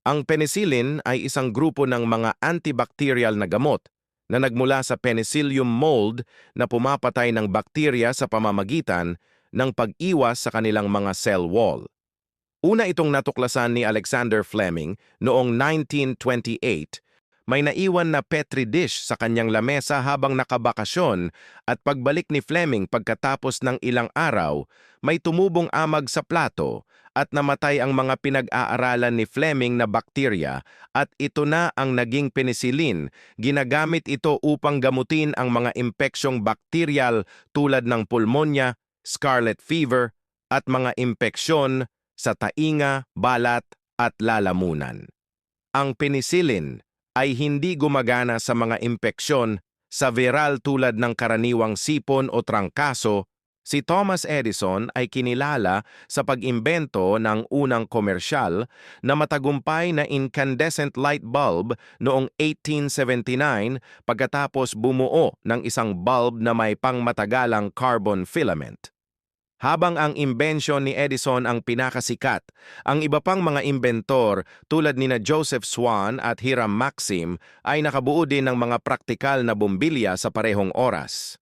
Ang penicillin ay isang grupo ng mga antibacterial na gamot na nagmula sa penicillium mold na pumapatay ng bakterya sa pamamagitan ng pag-iwas sa kanilang mga cell wall. Una itong natuklasan ni Alexander Fleming noong 1928 may naiwan na petri dish sa kanyang lamesa habang nakabakasyon at pagbalik ni Fleming pagkatapos ng ilang araw, may tumubong amag sa plato at namatay ang mga pinag-aaralan ni Fleming na bakterya at ito na ang naging penicillin. Ginagamit ito upang gamutin ang mga impeksyong bakteryal tulad ng pulmonya, scarlet fever at mga impeksyon sa tainga, balat at lalamunan. Ang penicillin ay hindi gumagana sa mga impeksyon sa viral tulad ng karaniwang sipon o trangkaso, si Thomas Edison ay kinilala sa pag-imbento ng unang komersyal na matagumpay na incandescent light bulb noong 1879 pagkatapos bumuo ng isang bulb na may pangmatagalang carbon filament. Habang ang imbensyon ni Edison ang pinakasikat, ang iba pang mga inventor tulad ni na Joseph Swan at Hiram Maxim ay nakabuo din ng mga praktikal na bombilya sa parehong oras.